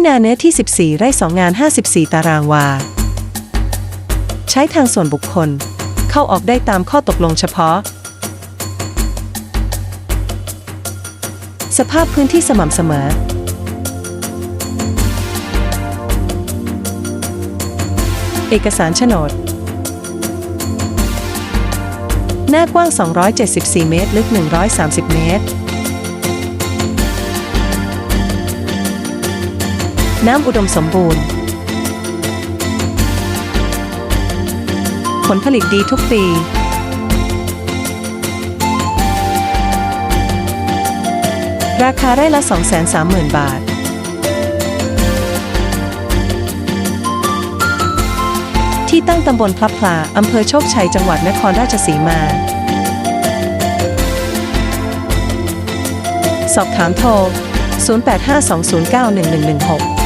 ที่นาเนื้อที่ 14 ไร่ 2 งาน 54 ตารางวา ใช้ทางส่วนบุคคล เข้าออกได้ตามข้อตกลงเฉพาะ สภาพพื้นที่สม่ำเสมอ เอกสารโฉนด หน้ากว้าง 274 เมตร ลึก 130 เมตร น้ำอุดมสมบูรณ์ ผลผลิตดีทุกปี ราคาไร่ละ 230,000 บาท ที่ตั้งตำบลพลับพลาอำเภอโชคชัย จังหวัดนครราชสีมา สอบถามโทร 0852091116